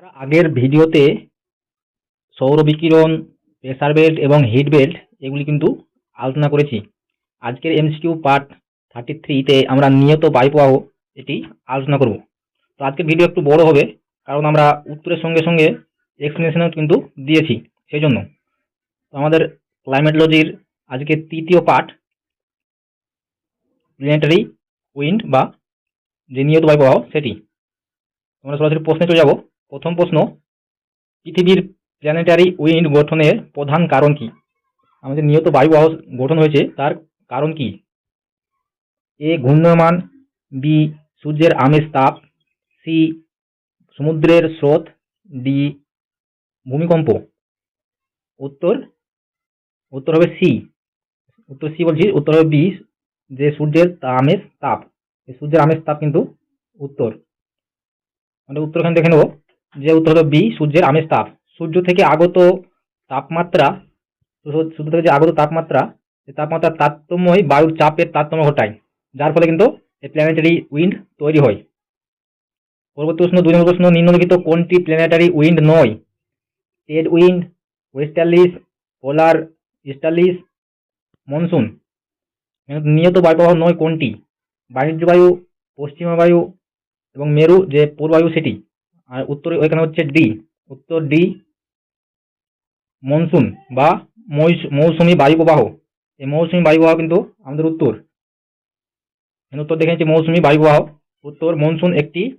আমরা আগের ভিডিওতে সৌর বিকিরণ প্রেসার বেল্ট এবং হিট বেল্ট এগুলি কিন্তু আলোচনা করেছি। আজকের এমসিকিউ পার্ট থার্টি থ্রিতে আমরা নিয়ত বায়ুপ্রবাহ এটি আলোচনা করব। তো আজকের ভিডিও একটু বড় হবে, কারণ আমরা উত্তরের সঙ্গে সঙ্গে এক্সপ্লেনেশনও কিন্তু দিয়েছি সেই জন্য তো আমাদের ক্লাইমেটোলজির আজকে তৃতীয় পার্ট প্ল্যানেটারি উইন্ড বা যে নিয়ত বায়ুপ্রবাহ সেটি। আমরা সরাসরি প্রশ্নে চলে যাব। প্রথম প্রশ্ন, পৃথিবীর প্ল্যানেটারি উইন্ড গঠনের প্রধান কারণ কি? আমাদের নিয়ত বায়ুবাহ গঠন হয়েছে, তার কারণ কি? এ ঘূর্ণয়মান বি, সূর্যের আমেজ তাপ, সি, সমুদ্রের স্রোত, ডি, ভূমিকম্প। উত্তর উত্তর হবে সি। উত্তর সি বলছি, উত্তর হবে বি, যে সূর্যের আমেজ তাপ। এই সূর্যের আমেজ তাপ কিন্তু উত্তর। আমরা উত্তরখান দেখে নেব। যে উত্তর হলো বি সূর্যের আমেজ তাপ। সূর্য থেকে আগত তাপমাত্রা, সূর্য- থেকে যে আগত তাপমাত্রা, সেই তাপমাত্রার তারতম্যই বায়ুর চাপের তারতম্য ঘটায়। যার ফলে কিন্তু এই প্ল্যানেটারি উইন্ড তৈরি হয়। পরবর্তী প্রশ্ন, দুই নম্বর প্রশ্ন, নিম্নলিখিত কোনটি প্ল্যানেটারি উইন্ড নয়? Ted wind westerlies polar easterlies monsoon নিয়ত বায়ুপ্রবাহ নয় কোনটি? বাণিজ্য বায়ু, পশ্চিমা বায়ু এবং মেরু, যে পূর্বায়ু সেটি। আর উত্তরে ওইখানে হচ্ছে ডি। উত্তর ডি, মনসুন বা মৌস- মৌসুমী বায়ু এই মৌসুমী বায়ু প্রবাহ কিন্তু আমাদের উত্তর। উত্তর দেখে মৌসুমী বায়ু প্রবাহ। উত্তর, মনসুন একটি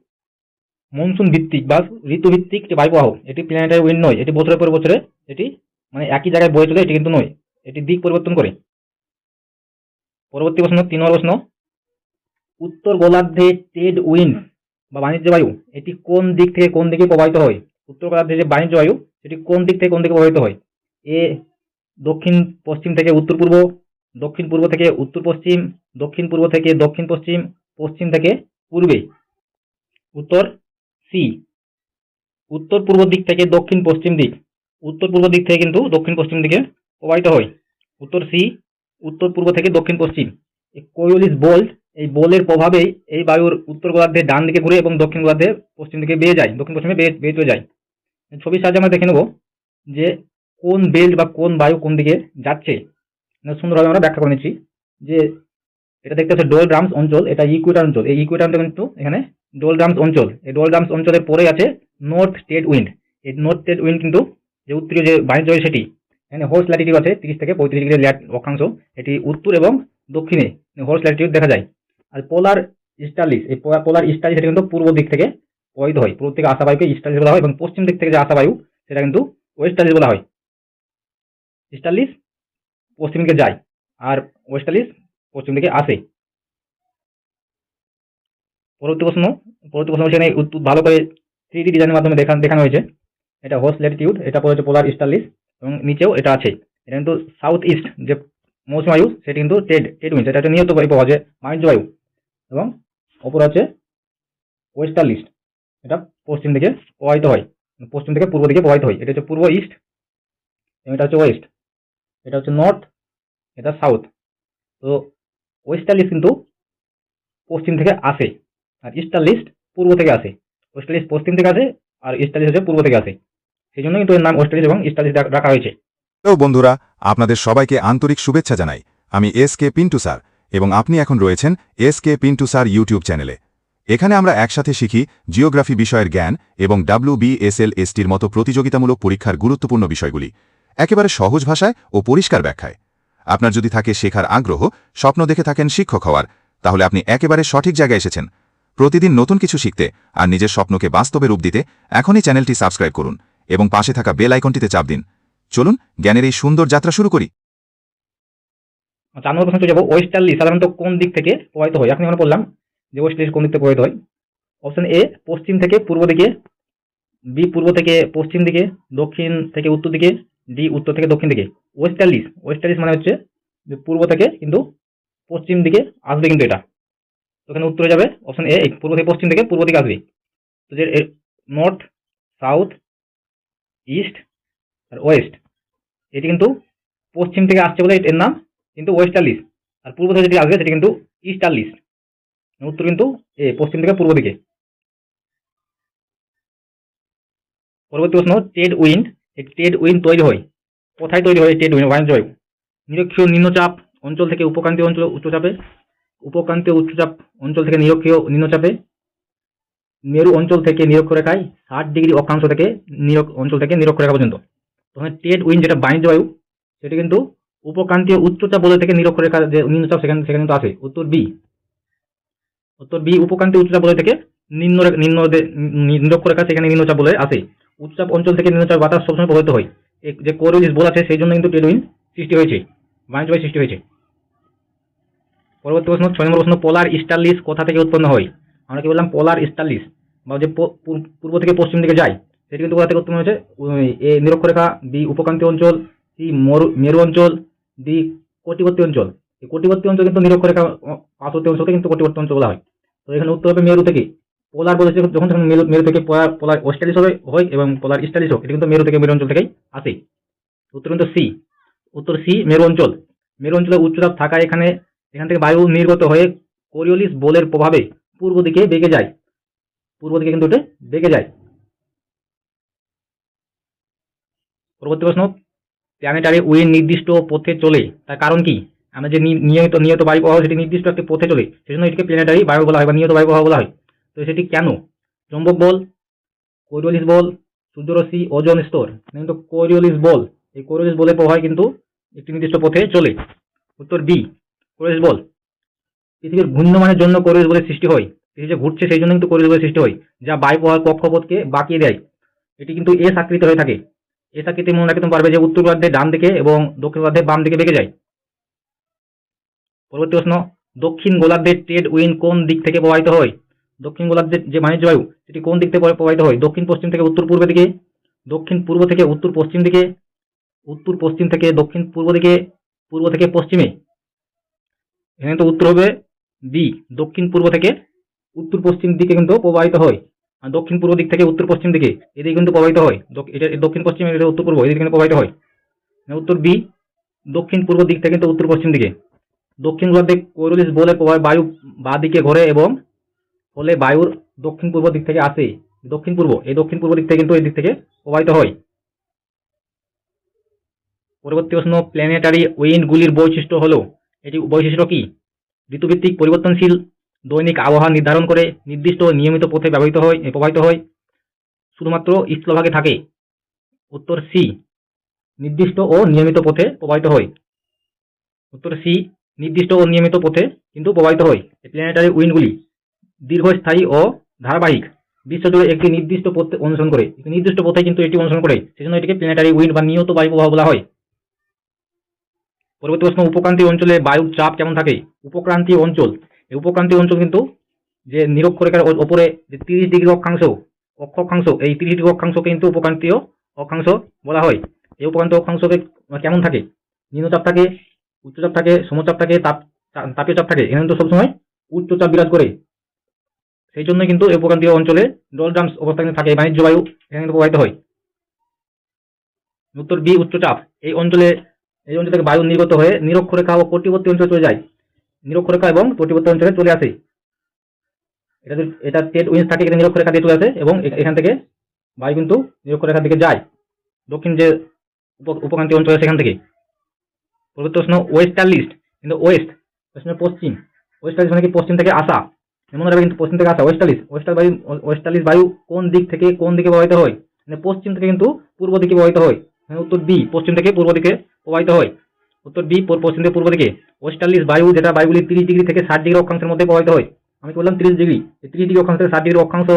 মনসুন ভিত্তিক বা ঋতুভিত্তিক একটি বায়ু প্রবাহ। এটি প্ল্যানেটারি উইন্ড নয়, এটি বছরের পর বছরে এটি মানে একই জায়গায় বয়ে চলে, এটি কিন্তু নয়। এটি দিক পরিবর্তন করে। পরবর্তী প্রশ্ন, তিন নম্বর প্রশ্ন। উত্তর গোলার্ধে ট্রেড উইন্ড বা বাণিজ্য বায়ু, এটি কোন দিক থেকে কোন দিকে প্রবাহিত হয়? উত্তর গোলার্ধে যে বাণিজ্য বায়ু, সেটি কোন দিক থেকে কোন দিকে প্রবাহিত হয়? এ, দক্ষিণ, পশ্চিম থেকে উত্তর পূর্ব, দক্ষিণ পূর্ব থেকে উত্তর পশ্চিম, দক্ষিণ পূর্ব থেকে দক্ষিণ পশ্চিম পশ্চিম থেকে পূর্বে। উত্তর, সি। উত্তর পূর্ব দিক থেকে দক্ষিণ পশ্চিম দিক, উত্তর পূর্ব দিক থেকে কিন্তু দক্ষিণ পশ্চিম দিকে প্রবাহিত হয়। উত্তর, সি। উত্তর পূর্ব থেকে দক্ষিণ পশ্চিম। কোয়োলিস বোল্ট এই বোলের প্রভাবেই এই বায়ুর উত্তর গোলার্ধে ডান দিকে ঘুরে এবং দক্ষিণ গোলার্ধে পশ্চিম দিকে বেয়ে যায়, দক্ষিণ পশ্চিমে বেয়ে বেয়ে চলে যায়। ছবির সাহায্যে আমরা দেখে নেব যে কোন বেল্ট বা কোন বায়ু কোন দিকে যাচ্ছে। সুন্দরভাবে আমরা ব্যাখ্যা করে নিচ্ছি যে এটা দেখতে হচ্ছে ডোল ড্রামস অঞ্চল, এটা ইকুয়েটার অঞ্চল। এই অঞ্চল কিন্তু এখানে ডোল ড্রামস অঞ্চল। এই ডোল ড্রামস অঞ্চলের পরে আছে নর্থ স্টেট উইন্ড। এই নর্থ স্টেট উইন্ড কিন্তু যে উত্তরীয় যে বাণিজ্য সেটি, এখানে হোর্স ল্যাটিটিউড আছে, তিরিশ থেকে পঁয়ত্রিশ ডিগ্রি ল্যাট অক্ষাংশ। এটি উত্তর এবং দক্ষিণে হোর্স ল্যাটিটিউড দেখা যায়। আর পোলার ইস্টার্লিস এই পোলার ইস্টার্লিস সেটা কিন্তু পূর্ব দিক থেকে প্রবাহিত হয়। পূর্ব থেকে আসা বায়ুকে ইস্টার্লিস বলা হয় এবং পশ্চিম দিক থেকে যে আসা বায়ু সেটা কিন্তু ওয়েস্টার্লিস বলা হয়। ইস্টার্লিস পশ্চিম দিকে যায় আর ওয়েস্টার্লিস পশ্চিম দিকে আসে। পরবর্তী প্রশ্ন পরবর্তী প্রশ্ন সেখানে ভালো করে থ্রি ডি ডিজাইনের মাধ্যমে দেখান দেখানো হয়েছে। এটা হোস্ট ল্যাটিটিউড এটা হচ্ছে পোলার ইস্টার্লিস এবং নিচেও এটা আছে। এটা কিন্তু সাউথ ইস্ট যে মৌসুমী বায়ু, সেটি কিন্তু টেড টেড উইন্ড এটা নিয়ত বায়ু পাওয়া যায় বাণিজ্য বায়ু। এবং অপর আছে ওয়েস্টার্লিস্ট এটা পশ্চিম দিকে প্রবাহিত হয়। পশ্চিম থেকে পূর্ব দিকে প্রবাহিত হয়। এটা হচ্ছে পূর্ব ইস্ট, এবং এটা হচ্ছে ওয়েস্ট। এটা হচ্ছে নর্থ, এটা সাউথ। তো ওয়েস্টার্লিস্ট কিন্তু পশ্চিম থেকে আসে, আর ইস্টার্লিস্ট পূর্ব থেকে আসে। ওয়েস্টার্লিস্ট পশ্চিম থেকে আসে, আর ইস্টার্লিস্ট হচ্ছে পূর্ব থেকে আসে। সেই জন্য কিন্তু এর নাম ওয়েস্টার্লিস্ট এবং ইস্টার্লিস্ট রাখা হয়েছে। হ্যালো বন্ধুরা, আপনাদের সবাইকে আন্তরিক শুভেচ্ছা জানাই। আমি এস কে পিন্টু স্যার। এবং আপনি এখন রয়েছেন S K Pintu sir YouTube চ্যানেলে। এখানে আমরা একসাথে শিখি জিওগ্রাফি বিষয়ের জ্ঞান এবং ডাব্লিউ বিএসএল এসটির মতো প্রতিযোগিতামূলক পরীক্ষার গুরুত্বপূর্ণ বিষয়গুলি, একেবারে সহজ ভাষায় ও পরিষ্কার ব্যাখ্যায়। আপনার যদি থাকে শেখার আগ্রহ, স্বপ্ন দেখে থাকেন শিক্ষক হওয়ার, তাহলে আপনি একেবারে সঠিক জায়গায় এসেছেন। প্রতিদিন নতুন কিছু শিখতে আর নিজের স্বপ্নকে বাস্তবে রূপ দিতে এখনই চ্যানেলটি সাবস্ক্রাইব করুন এবং পাশে থাকা বেল আইকনটিতে চাপ দিন। চলুন জ্ঞানের এই সুন্দর যাত্রা শুরু করি। চার নম্বর প্রশ্ন চলে যাব। ওয়েস্টার্লি সাধারণত কোন দিক থেকে প্রবাহিত হয়? এখন আমরা বললাম যে ওয়েস্টার্লি কোন দিক থেকে প্রবাহিত হয়? অপশন এ পশ্চিম থেকে পূর্ব দিকে বি পূর্ব থেকে পশ্চিম দিকে, দক্ষিণ থেকে উত্তর দিকে ডি উত্তর থেকে দক্ষিণ দিকে। ওয়েস্টার্লিস ওয়েস্টার্লিস মানে হচ্ছে পূর্ব থেকে কিন্তু পশ্চিম দিকে আসবে কিন্তু এটা। তো এখানে উত্তরে যাবে অপশন এ পূর্ব থেকে পশ্চিম থেকে পূর্ব দিকে আসবে। তো যে নর্থ সাউথ ইস্ট আর ওয়েস্ট এটি কিন্তু পশ্চিম থেকে আসছে বলে এর নাম। কিন্তু ওয়েস্টার্লিস আর পূর্ব থেকে যেটি আসবে সেটি কিন্তু ইস্টার্লিস উত্তর কিন্তু এ, পশ্চিম থেকে পূর্ব দিকে। পরবর্তী প্রশ্ন ট্রেড উইন্ড এই ট্রেড উইন্ড তৈরি হয়। কোথায় তৈরি হয় ট্রেড উইন্ড বাণিজ্য বায়ু নিরক্ষীয় নিম্নচাপ অঞ্চল থেকে উপক্রান্তীয় অঞ্চল উচ্চচাপে উপক্রান্তীয় উচ্চচাপ অঞ্চল থেকে নিরক্ষীয় নিম্নচাপে মেরু অঞ্চল থেকে নিরক্ষ নিরক্ষরেখায় ষাট ডিগ্রি অক্ষাংশ থেকে নিরক্ষ অঞ্চল থেকে নিরক্ষ নিরক্ষরেখা পর্যন্ত। তখন ট্রেড উইন্ড যেটা বাণিজ্য বায়ু সেটা কিন্তু উপক্রান্তীয় উচ্চচাপ বলে থেকে নিরক্ষরেখা যে নিম্নচাপ সেখানে সেখানে কিন্তু আসে উত্তর বি। উত্তর বি, উপক্রান্তীয় উচ্চচাপ বলয় থেকে নিম্ন নিম্ন নিরক্ষরেখা সেখানে নিম্নচাপ বলে আসে উচ্চচাপ অঞ্চল থেকে নিম্নচাপ বাতাস সবসময় প্রভাবিত হয়। যে কোরিওলিস বল আছে, সেই জন্য কিন্তু উইন্ড সৃষ্টি হয়েছে। বাণিজ্য বায়ু সৃষ্টি হয়েছে। পরবর্তী প্রশ্ন, ছয় নম্বর প্রশ্ন পোলার স্টারলিস কোথা থেকে উৎপন্ন হয়? আমরা কি বললাম পোলার স্টারলিস বা যে পূর্ব থেকে পশ্চিম দিকে যায়, সেটি কিন্তু কোথা থেকে উৎপন্ন হয়েছে? এ নিরক্ষরেখা বি, উপক্রান্তীয় অঞ্চল, সি, মরু মেরু অঞ্চল ডি কটিবর্তী অঞ্চল। এই কটিবর্তী অঞ্চল কিন্তু নিরক্ষরেখা পার্শ্ববর্তী অঞ্চলকে কিন্তু কটিবর্তী অঞ্চল বলা হয়। তো এখানে উত্তর হবে মেরু থেকে। পোলার বলেছে যখন তখন মেরু মেরু থেকে পোলার পোলার ওয়েস্টালিস হবে, হয় এবং পোলার ইস্টালিস হোক, এটা কিন্তু মেরু থেকে মেরু অঞ্চল থেকেই আসে। উত্তর কিন্তু সি। উত্তর সি, মেরু অঞ্চল। মেরু অঞ্চলে উচ্চতাপ থাকায় এখানে, এখান থেকে বায়ু নির্গত হয়ে কোরিওলিস বলের প্রভাবে পূর্ব দিকে বেগে যায়। পূর্ব দিকে কিন্তু ওটা বেগে যায়। পরবর্তী প্রশ্ন। প্ল্যানেটারি উইন নির্দিষ্ট পথে চলে, তার কারণ কি? আমরা যে নিয়মিত, নিয়ত বায়ু প্রবাহ, সেটি নির্দিষ্ট একটি পথে চলে, সেজন্য এটিকে প্ল্যানেটারি বায়ু বলা হয় বা নিয়ত বায়ু প্রবাহ বলা হয়। তো সেটি কেন? চৌম্বক বল, কোরিওলিস বল, সূর্যরশ্মি, ওজন স্তর। কিন্তু কোরিওলিস বল, এই কোরিওলিস বলের প্রবাহ কিন্তু একটি নির্দিষ্ট পথে চলে। উত্তর বি কোরিওলিস বল। পৃথিবীর ঘূর্ণমানের জন্য কোরিওলিস বলের সৃষ্টি হয়। পৃথিবী যে ঘুরছে, সেই জন্য কিন্তু কোরিওলিস বলের সৃষ্টি হয়, যা বায়ু প্রবাহের কক্ষপথকে বাঁকিয়ে দেয়। এটি কিন্তু এস আকৃতি হয়ে থাকে। এস আকৃতি মনে রাখতে পারবে যে উত্তর গোলার্ধে ডান দিকে এবং দক্ষিণ গোলার্ধে বাম দিকে বেঁকে যায়? পরবর্তী প্রশ্ন, দক্ষিণ গোলার্ধের ট্রেড উইন কোন দিক থেকে প্রবাহিত হয়? দক্ষিণ গোলার্ধের যে বাণিজ্য বায়ু, সেটি কোন দিক থেকে প্রবাহিত হয়? দক্ষিণ পশ্চিম থেকে উত্তর পূর্ব দিকে, দক্ষিণ পূর্ব থেকে উত্তর পশ্চিম দিকে, উত্তর পশ্চিম থেকে দক্ষিণ পূর্ব দিকে, পূর্ব থেকে পশ্চিমে। এখানে তো উত্তর হবে বি, দক্ষিণ পূর্ব থেকে উত্তর পশ্চিম দিকে কিন্তু প্রবাহিত হয়। দক্ষিণ পূর্ব দিক থেকে উত্তর পশ্চিম দিকে, এদিকে কিন্তু প্রবাহিত হয়। এটা দক্ষিণ পশ্চিম, এটা উত্তর পূর্ব, এদিকে কিন্তু প্রবাহিত হয়। মানে উত্তর বি, দক্ষিণ পূর্ব দিক থেকে কিন্তু উত্তর পশ্চিম দিকে। দক্ষিণ গোলার্ধে কোরলিস বলে বায়ু বা দিকে ঘোরে এবং ফলে বায়ুর দক্ষিণ পূর্ব দিক থেকে আসে। দক্ষিণ পূর্ব, এই দক্ষিণ পূর্ব দিক থেকে কিন্তু এই দিক থেকে প্রবাহিত হয়। পরবর্তী প্রশ্ন প্ল্যানেটারি উইন্ডগুলির বৈশিষ্ট্য হলো এটি বৈশিষ্ট্য কি? ঋতুভিত্তিক পরিবর্তনশীল দৈনিক আবহাওয়া নির্ধারণ করে নির্দিষ্ট নিয়মিত পথে ব্যবহৃত হয়, প্রবাহিত হয়। শুধুমাত্র স্থলভাগে থাকে। উত্তর সি, নির্দিষ্ট ও নিয়মিত পথে প্রবাহিত হয়। উত্তর সি, নির্দিষ্ট ও নিয়মিত পথে কিন্তু প্রবাহিত হয়। প্ল্যানেটারি উইন্ডগুলি দীর্ঘস্থায়ী ও ধারাবাহিক। বিশ্বজুড়ে একটি নির্দিষ্ট পথে অনুসরণ করে। একটি নির্দিষ্ট পথে কিন্তু এটি অনুসরণ করে। সেজন্য এটিকে প্ল্যানেটারি উইন্ড বা নিয়ত বায়ু প্রবাহ বলা হয়। পরবর্তী প্রশ্ন, উপক্রান্তীয় অঞ্চলে বায়ুর চাপ কেমন থাকে? উপক্রান্তীয় অঞ্চল এই উপক্রান্তীয় অঞ্চল কিন্তু যে নিরক্ষরেখার ওপরে যে তিরিশ ডিগ্রি অক্ষাংশ অক্ষ অক্ষাংশ, এই তিরিশ ডিগ্রি অক্ষাংশকে কিন্তু উপক্রান্তীয় অক্ষাংশ বলা হয়। এই উপক্রান্তীয় অক্ষাংশকে কেমন থাকে? নিম্নচাপ থাকে, উচ্চচাপ থাকে, সমচাপ থাকে, তাপ তা- তাপীয় চাপ থাকে। এখানে কিন্তু সবসময় উচ্চচাপ বিরাজ করে। সেই জন্য কিন্তু এই উপক্রান্তীয় অঞ্চলে ডলড্রামস অবস্থা কিন্তু থাকে। বাণিজ্য বায়ু এখানে কিন্তু প্রবাহিত হয়। উত্তর বি, উচ্চচাপ। এই অঞ্চলে এই অঞ্চল থেকে বায়ু নির্গত হয়ে নিরক্ষরেখা ও কটিবর্তী অঞ্চলে চলে যায়। নিরক্ষরেখা এবং তটিবর্তী অঞ্চলে চলে আসে। এটা এটা টেট উইন্স থাকে এটা নিরক্ষরেখা দিয়ে চলে আসে এবং এখান থেকে বায়ু কিন্তু নিরক্ষরেখার দিকে যায়। দক্ষিণ যে উপ- উপক্রান্তীয় অঞ্চল সেখান থেকে। পরবর্তী প্রশ্ন ওয়েস্টার্লিস্ট কিন্তু ওয়েস্ট প্রশ্ন পশ্চিম। ওয়েস্টার্লিস্ট মানে কি? পশ্চিম থেকে আসা। এমন রাখবে কিন্তু পশ্চিম থেকে আসা ওয়েস্টার্লিস ওয়েস্টার বায়ু ওয়েস্টার্লিস বায়ু কোন দিক থেকে কোন দিকে প্রবাহিত হয়? মানে পশ্চিম থেকে কিন্তু পূর্ব দিকে প্রবাহিত হয়। মানে উত্তর বি পশ্চিম থেকে পূর্ব দিকে প্রবাহিত হয়। উত্তর বি পশ্চিম পূর্ব দিকে। ওয়েস্টার্লিস বায়ু, যেটা বায়ুগুলি তিরিশ ডিগ্রি থেকে ষাট ডিগ্রি অক্ষাংশের মধ্যে প্রবাহিত হয়। আমি বললাম তিরিশ ডিগ্রি? তিরিশ ডিগ্রি অক্ষাংশ থেকে ষাট ডিগ্রি অক্ষাংশ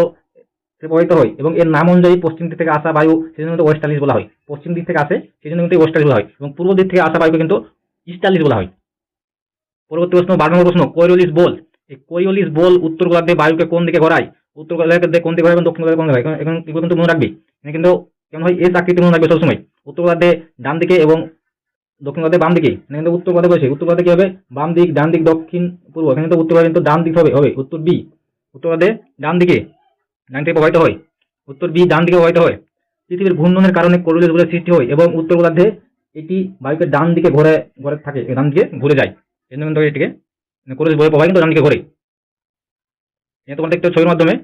প্রবাহিত হয় এবং এর নাম অনুযায়ী পশ্চিম দিক থেকে আসা বায়ু সেজন্য কিন্তু ওয়েস্টার্লিস বলা হয়। পশ্চিম দিক থেকে আসে সেই জন্য কিন্তু ওয়েস্টার্লিস বলা হয় এবং পূর্ব দিক থেকে আসা বায়ুকে কিন্তু ইস্টার্লিস বলা হয়। পরবর্তী প্রশ্ন, বারো নম্বর প্রশ্ন কোরিওলিস বল। এই কোরিওলিস বল উত্তর গোলার্ধে বায়ুকে কোন দিকে ঘোরায়? উত্তর গোলার্ধে কোন দিকে ঘোরায় এবং দক্ষিণ গোলার্ধে কোন দিকে এখন এগুলো কিন্তু মনে রাখবি। কিন্তু কেমন হয়? এস আকৃতি মনে রাখবে সবসময়। উত্তর গোলার্ধে ডান দিকে এবং দক্ষিণ গোলার্ধে বাম দিকে এখানে কিন্তু উত্তর গোলার্ধে বসে, উত্তর গোলার্ধে কি হবে? বাম দিক, ডান দিক, দক্ষিণ, পূর্ব, এখানে কিন্তু উত্তর গোলার্ধে কিন্তু ডান দিক হবে হবে, উত্তর বি, উত্তর গোলার্ধে ডান দিকে ডান দিকে প্রবাহিত হয়, উত্তর বি, ডান দিকে প্রবাহিত হয়, পৃথিবীর ঘূর্ণনের কারণে কোরিওলিস বলের সৃষ্টি হয় এবং উত্তর গোলার্ধে এটি বায়ুকে ডান দিকে ঘোরে ঘোরে থাকে ডান দিকে ঘুরে যায়, এই জন্য কিন্তু এটিকে কোরিওলিস বলের প্রবাহ কিন্তু ডান দিকে ঘোরে। এত কন্ট্যাক্টের ছবির মাধ্যমে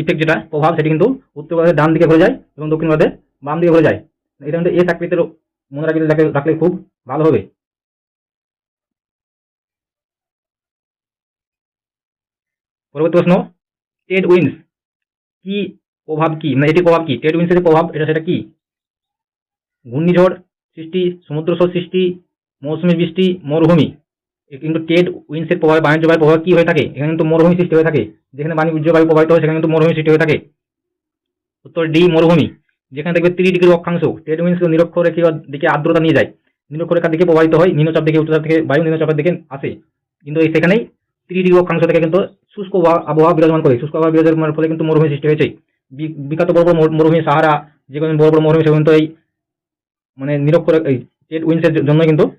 ইফেক্ট যেটা, প্রভাব, সেটি কিন্তু উত্তর গোলার্ধের ডান দিকে ঘুরে যায় এবং দক্ষিণ গোলার্ধের বাম দিকে ঘুরে যায়, এটা কিন্তু এস আকৃতির মনে রাখলে রাখলে- খুব ভালো হবে। পরবর্তী প্রশ্ন টেড উইন্স কি প্রভাব কি? মানে এটির প্রভাব কি? টেড উইন্সের প্রভাব, এটা সেটা কি? ঘূর্ণিঝড় সৃষ্টি সমুদ্র সৃষ্টি, মৌসুমী বৃষ্টি, মরুভূমি। কিন্তু টেড উইন্সের প্রভাবে বাণিজ্য বায়ুর প্রভাব কি হয়ে থাকে? এখানে কিন্তু মরুভূমি সৃষ্টি হয়ে থাকে। যেখানে বাণিজ্য বায়ু প্রবাহিত হয়, সেখানে কিন্তু মরুভূমি সৃষ্টি হয়ে থাকে। উত্তর ডি মরুভূমি। যেখানে দেখবে তিরিশ ডিগ্রি অক্ষাংশ টেড উইন্স নিরক্ষরেখার দিকে আর্দ্রতা নিয়ে যায়। নিরক্ষরেখার দিকে প্রবাহিত হয় নিম্নচাপ দিকে উচ্চচাপ থেকে বায়ু নিম্নচাপের দিকে আসে। কিন্তু এই সেখানেই তিরিশ ডিগ্রি অক্ষাংশ থেকে কিন্তু শুষ্ক আবহাওয়া- বিরাজমান করে। শুষ্ক আবহাওয়া বিরাজমানের ফলে কিন্তু মরুভূমি সৃষ্টি হয়েছে। বিখ্যাত বড় বড় মরু- মরুভূমি সাহারা, যে কোনো বড় বড় মরুভূমি কিন্তু এই মানে নিরক্ষর এই টেড উইন্সের জন্য কিন্তু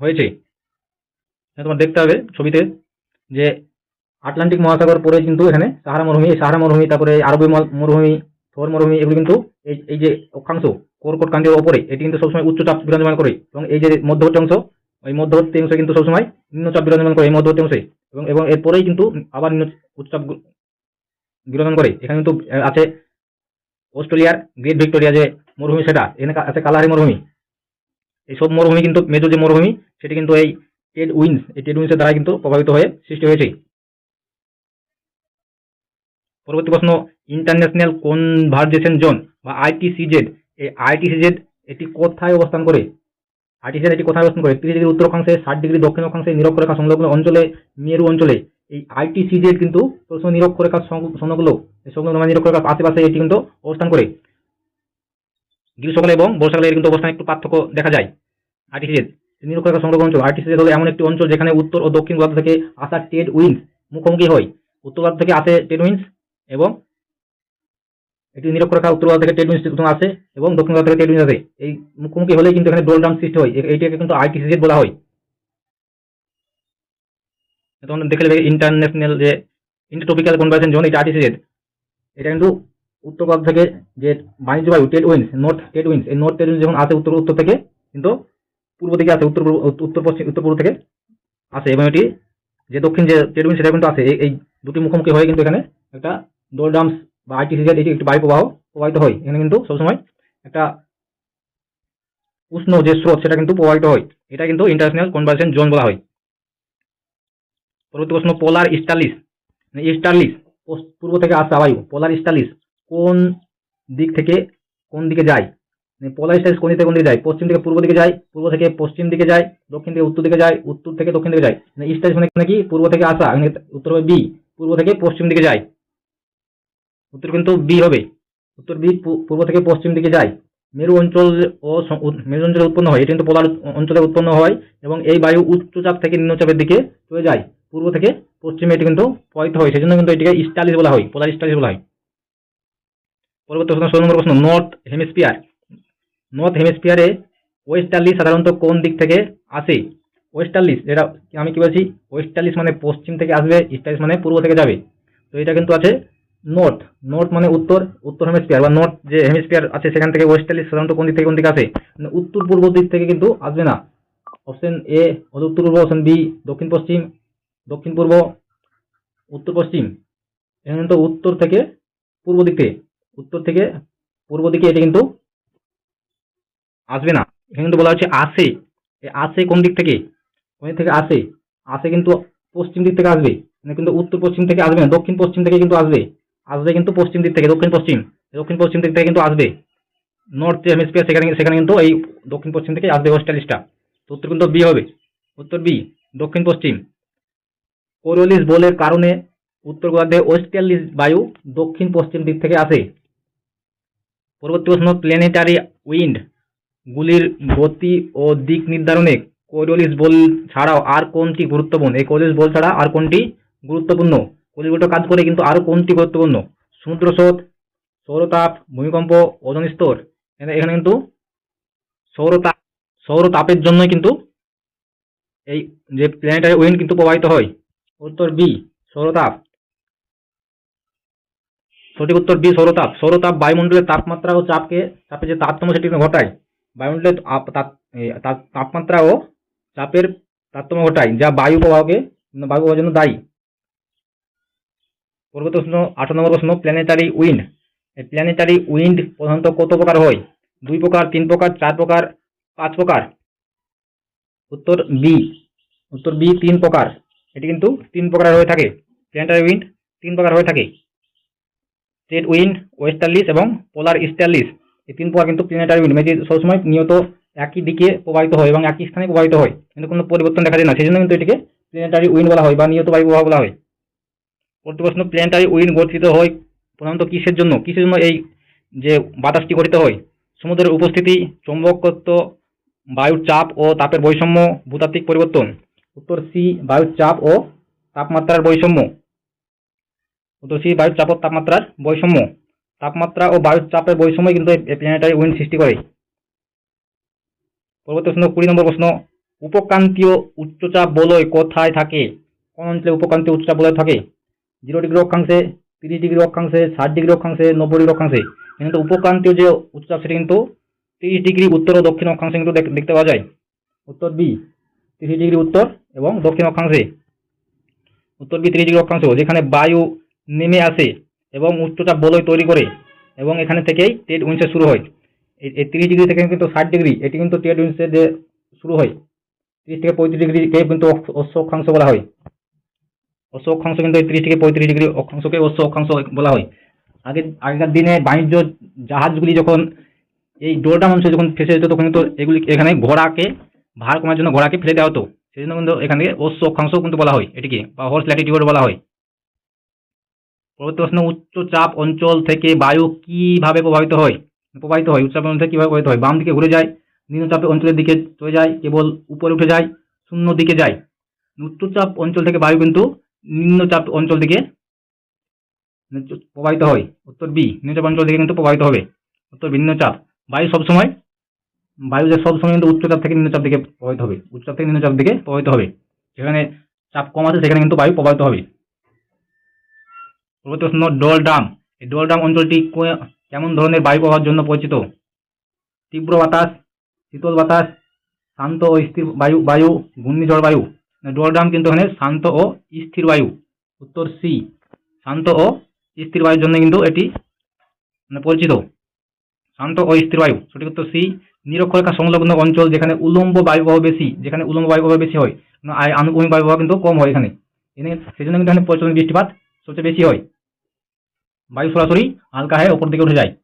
হয়েছে। তোমার দেখতে হবে ছবিতে যে আটলান্টিক মহাসাগর পরে কিন্তু এখানে সাহারা মরুভূমি সাহারা মরুভূমি, তারপরে আরবি মরুভূমি, থর মরুভূমি এগুলো কিন্তু এই যে অক্ষাংশ কর্কট কান্ডের ওপরে, এটি কিন্তু সবসময় উচ্চচাপ বিরাজমান করে। এবং এই যে মধ্যবর্তী অংশ, ওই মধ্যবর্তী অংশে কিন্তু সবসময় নিম্নচাপ বিরাজমান করে এই মধ্যবর্তী অংশে। এবং এবং এরপরেই কিন্তু আবার নিম্ন উচ্চচাপ বিরাজমান করে। এখানে কিন্তু আছে অস্ট্রেলিয়ার গ্রেট ভিক্টোরিয়া যে মরুভূমি, সেটা, এখানে আছে কালাহারি মরুভূমি। এই সব মরুভূমি কিন্তু, মেজর যে মরুভূমি, সেটি কিন্তু এই টেড উইন্স এই টেড উইন্সের দ্বারা কিন্তু প্রভাবিত হয়ে সৃষ্টি হয়েছে। পরবর্তী প্রশ্ন ইন্টারন্যাশনাল কনভারজেশন জোন বা আইটিসিজেড এই আইটিসিজেড এটি কোথায় অবস্থান করে? আইটিসিজেড এটি কোথায় অবস্থান করে? তিরিশ ডিগ্রি উত্তর অক্ষাংশে ষাট ডিগ্রি দক্ষিণ অক্ষাংশে নিরক্ষরেখা সংলগ্ন অঞ্চলে, মেরু অঞ্চলে। এই আইটিসিজেড কিন্তু নিরক্ষরেখা সংলগ্ন সংলগ্ন মানে নিরক্ষরেখার আশেপাশে এটি কিন্তু অবস্থান করে। গ্রীষ্মকালে এবং বর্ষাকালে এর কিন্তু অবস্থান একটু পার্থক্য দেখা যায়। আইটিসিজেড নিরক্ষরেখা সংলগ্ন অঞ্চল। আইটিসিজেড হলো এমন একটি অঞ্চল যেখানে উত্তর ও দক্ষিণ গোলার্ধ থেকে আসা টেড উইন্স মুখোমুখি হয়। উত্তর গোলার্ধ থেকে আসে টেড উইন্স এবং একটি নিরক্ষরেখা উত্তর গোলার্ধ থেকে টেড উইন্স আসে এবং দক্ষিণ গোলার্ধ থেকে উইন্স আসে এই মুখোমুখি হলেই কিন্তু এখানে ডোলডাম সৃষ্টি হয়। এইটাকে কিন্তু আইটিসিজেড বলা হয়। তখন দেখে নেবে ইন্টারন্যাশনাল যে ইন্টারট্রপিক্যাল কনভার্সেশন জোন এটা আইটিসিজেড এটা কিন্তু উত্তর গোলার্ধ থেকে যে বাণিজ্য বায়ু Ted wins north Ted winds এই নর্থ টেড উইন্স যখন আসে উত্তর উত্তর থেকে কিন্তু পূর্ব দিকে আসে, উত্তর উত্তর পশ্চিম, উত্তর পূর্ব থেকে আসে এবং এটি যে দক্ষিণ যে টেড উইন্স সেটা কিন্তু আসে। এই দুটি মুখোমুখি হয়ে কিন্তু এখানে একটা ডোলডামস বা আইটিসিজেড এটি একটি বায়ু প্রবাহ প্রবাহিত হয়। এখানে কিন্তু সবসময় একটা উষ্ণ যে স্রোত, সেটা কিন্তু প্রবাহিত হয়। এটা কিন্তু ইন্টারন্যাশনাল কনভার্সেশন জোন বলা হয়। পরবর্তী প্রশ্ন পোলার স্টালিস স্টারলিস পূর্ব থেকে আসা বায়ু পোলার স্টালিস কোন দিক থেকে কোন দিকে যায়? পোলার স্টালিস কোন দিক থেকে কোন দিকে যায়? পশ্চিম থেকে পূর্ব দিকে যায়, পূর্ব থেকে পশ্চিম দিকে যায়, দক্ষিণ থেকে উত্তর দিকে যায়, উত্তর থেকে দক্ষিণ দিকে যায়। স্টালিস মানে নাকি পূর্ব থেকে আসা এখানে উত্তর হবে বি পূর্ব থেকে পশ্চিম দিকে যায়। উত্তর কিন্তু বি হবে। উত্তর বি পূর্ব থেকে পশ্চিম দিকে যায়। মেরু অঞ্চল ও মেরু অঞ্চলে উৎপন্ন হয়। এটি কিন্তু পোলার অঞ্চলে উৎপন্ন হয় এবং এই বায়ু উচ্চচাপ থেকে নিম্নচাপের দিকে চলে যায়। পূর্ব থেকে পশ্চিমে এটি কিন্তু প্রবাহিত হয়। সেজন্য কিন্তু এটিকে স্টালিস বলা হয়, পোলার স্টালিস বলা হয়। পরবর্তী প্রশ্ন, ষোলো নম্বর প্রশ্ন, নর্থ হেমিস্ফিয়ার। নর্থ হেমিস্ফিয়ারে ওয়েস্টার্লিস সাধারণত কোন দিক থেকে আসে? ওয়েস্টার্লিস, যেটা আমি কি বলছি? ওয়েস্টার্লিস মানে পশ্চিম থেকে আসবে ইস্টার্লিস মানে পূর্ব থেকে যাবে। তো এটা কিন্তু আছে নর্থ নর্থ মানে উত্তর উত্তর হেমিস্ফিয়ার বা নর্থ যে হেমিস্পিয়ার আছে সেখান থেকে ওয়েস্টার্লিস সাধারণত কোন দিক থেকে কোন দিকে আসে? মানে উত্তর পূর্ব দিক থেকে কিন্তু আসবে না। অপশন এ উত্তর পূর্ব। অপশন বি দক্ষিণ পশ্চিম। দক্ষিণ পূর্ব, উত্তর পশ্চিম। এখানে কিন্তু উত্তর থেকে পূর্ব দিকে, উত্তর থেকে পূর্ব দিকে এটা কিন্তু আসবে না। এখানে কিন্তু বলা হচ্ছে আসে। আসে কোন দিক থেকে? কোন দিক থেকে আসে? আসে কিন্তু পশ্চিম দিক থেকে আসবে। মানে কিন্তু উত্তর পশ্চিম থেকে আসবে না, দক্ষিণ পশ্চিম থেকে কিন্তু আসবে। আসবে কিন্তু পশ্চিম দিক থেকে দক্ষিণ পশ্চিম দক্ষিণ পশ্চিম দিক থেকে কিন্তু আসবে। নর্থ যে হেমিস্ফিয়ার সেখানে সেখানে কিন্তু এই দক্ষিণ পশ্চিম থেকে আসবে ওয়েস্টার্লিসটা তো উত্তর কিন্তু বি হবে। উত্তর বি দক্ষিণ পশ্চিম কোরিওলিস বলের কারণে উত্তর গোলার্ধে ওয়েস্টার্লিস বায়ু দক্ষিণ পশ্চিম দিক থেকে আসে। পরবর্তী প্রশ্ন প্ল্যানেটারি উইন্ড গুলির গতি ও দিক নির্ধারণে কোরিওলিস বল ছাড়াও আর কোনটি গুরুত্বপূর্ণ? এই কোরিওলিস বল ছাড়া আর কোনটি গুরুত্বপূর্ণ? কোরিওলিস কাজ করে কিন্তু আরও কোনটি গুরুত্বপূর্ণ? সমুদ্র স্রোত সৌরতাপ ভূমিকম্প, ওজন স্তর। এখানে কিন্তু সৌরতাপ সৌরতাপের জন্যই কিন্তু এই যে প্ল্যানেটারি উইন্ড কিন্তু প্রবাহিত হয়। উত্তর বি সৌরতাপ সঠিক উত্তর বি সৌরতাপ সৌরতাপ বায়ুমণ্ডলের তাপমাত্রা ও চাপকে চাপের যে তারতম্য সেটি ঘটায়। বায়ুমণ্ডলের তাপমাত্রা ও চাপের তারতম্য ঘটায়, যা বায়ু প্রবাহকে বায়ু প্রবাহের জন্য দায়ী। পরবর্তী প্রশ্ন আঠারো নম্বর প্রশ্ন প্ল্যানেটারি উইন্ড প্ল্যানেটারি উইন্ড প্রধানত কত প্রকার হয়? দুই প্রকার, তিন প্রকার, চার প্রকার, পাঁচ প্রকার? উত্তর বি উত্তর বি তিন প্রকার। এটি কিন্তু তিন প্রকার হয়ে থাকে। প্ল্যানেটারি উইন্ড তিন প্রকার হয়ে থাকে। স্ট্রেট উইন্ড ওয়েস্টার্লিস এবং পোলার ইস্টার্লিস এই তিন প্রকার কিন্তু প্ল্যানেটারি উইন্ড মানে সবসময় নিয়ত একই দিকে প্রবাহিত হয় এবং একই স্থানে প্রবাহিত হয়। কিন্তু কোনো পরিবর্তন দেখা যায় না। সেই জন্য কিন্তু এটিকে প্ল্যানেটারি উইন্ড বলা হয় বা নিয়ত বায়ু প্রবাহ বলা হয়। পরবর্তী প্রশ্ন প্ল্যানেটারি উইন্ড গঠিত হয়। প্রধানত কিসের জন্য? কিসের জন্য এই যে বাতাসটি গঠিত হয়? সমুদ্রের উপস্থিতি, চৌম্বকত্ব, বায়ুর চাপ ও তাপের বৈষম্য, ভূতাত্ত্বিক পরিবর্তন। উত্তর সি, বায়ুর চাপ ও তাপমাত্রার বৈষম্য। উত্তর সি, বায়ুর চাপ ও তাপমাত্রার বৈষম্য। তাপমাত্রা ও বায়ুর চাপের বৈষম্য কিন্তু প্ল্যানেটারি উইন্ড সৃষ্টি করে। পরবর্তী প্রশ্ন, কুড়ি নম্বর প্রশ্ন, উপক্রান্তীয় উচ্চচাপ বলয় কোথায় থাকে? কোন অঞ্চলে উপক্রান্তীয় উচ্চচাপ বলয় থাকে? জিরো ডিগ্রি অক্ষাংশে তিরিশ ডিগ্রি অক্ষাংশে ষাট ডিগ্রি অক্ষাংশে নব্বই ডিগ্রি অক্ষাংশে কিন্তু উপক্রান্তীয় যে উচ্চচাপ সেটা কিন্তু তিরিশ ডিগ্রি উত্তর ও দক্ষিণ অক্ষাংশে কিন্তু দেখ- দেখতে পাওয়া যায়। উত্তর বি তিরিশ ডিগ্রি উত্তর এবং দক্ষিণ অক্ষাংশে। উত্তর বি তিরিশ ডিগ্রি অক্ষাংশ, যেখানে বায়ু নেমে আসে এবং উচ্চচাপ বলয় তৈরি করে এবং এখানে থেকেই টেড উইন্সে শুরু হয়। এই- তিরিশ ডিগ্রি থেকে কিন্তু ষাট ডিগ্রি এটি কিন্তু টেড উইন্সে যে শুরু হয়। তিরিশ থেকে পঁয়ত্রিশ ডিগ্রিকে কিন্তু অক্ষ- অক্ষাংশ বলা হয়। অশ্ব অক্ষাংশ কিন্তু তিরিশ থেকে পঁয়ত্রিশ ডিগ্রি অক্ষাংশকে অশ্ব অক্ষাংশ বলা হয়। আগে, আগেকার দিনে বাণিজ্য জাহাজগুলি যখন এই ডোরডাম অঞ্চলে যখন ফেসে যেত, তখন কিন্তু এগুলি এখানে ঘোড়াকে ভার কমার জন্য ঘোড়াকে ফেলে দেওয়া হতো। সেই জন্য কিন্তু এখান থেকে অশ্ব অক্ষাংশ কিন্তু বলা হয়, এটিকে বা হর্স ল্যাটিটিউড বলা হয়। পরবর্তী প্রশ্ন উচ্চচাপ অঞ্চল থেকে বায়ু কীভাবে প্রভাবিত হয়? প্রবাহিত হয় উচ্চচাপ অঞ্চল থেকে কীভাবে প্রবাহিত হয়? বাম দিকে ঘুরে যায় নিম্নচাপে অঞ্চলের দিকে চলে যায়, কেবল উপরে উঠে যায়, শূন্য দিকে যায়। উচ্চচাপ অঞ্চল থেকে বায়ু কিন্তু নিম্নচাপ অঞ্চল থেকে প্রবাহিত হয়। উত্তর বি নিম্নচাপ অঞ্চল থেকে কিন্তু প্রবাহিত হবে। উত্তর নিম্নচাপ। বায়ু সবসময়, বায়ু যে সবসময় কিন্তু উচ্চচাপ থেকে নিম্নচাপ দিকে প্রবাহিত হবে। উচ্চচাপ থেকে নিম্নচাপ দিকে প্রবাহিত হবে। যেখানে চাপ কম আছে, সেখানে কিন্তু বায়ু প্রবাহিত হবে। পরবর্তী প্রশ্ন ডোল ডাম এই ডল ডাম অঞ্চলটি কেমন ধরনের বায়ু প্রবাহের জন্য পরিচিত? তীব্র বাতাস, শীতল বাতাস, শান্ত ও স্থির বায়ু বায়ু, ঘূর্ণিঝড় বায়ু। ডোল কিন্তু এখানে শান্ত ও স্থির বায়ু। উত্তর সি শান্ত ও স্থির বায়ুর জন্য কিন্তু এটি মানে পরিচিত। শান্ত ও স্থির বায়ু সঠিক উত্তর সি নিরক্ষরেখা সংলগ্ন অঞ্চল যেখানে উলম্ব বায়ু প্রবাহ বেশি যেখানে উলম্ব বায়ু প্রবাহ বেশি হয় না, আয়- আনুভূমিক বায়ু প্রবাহ কিন্তু কম হয় এখানে। সেই জন্য কিন্তু এখানে বৃষ্টিপাত সবচেয়ে বেশি হয়। বায়ু সরাসরি হালকা হয়ে ওপর দিকে উঠে যায়।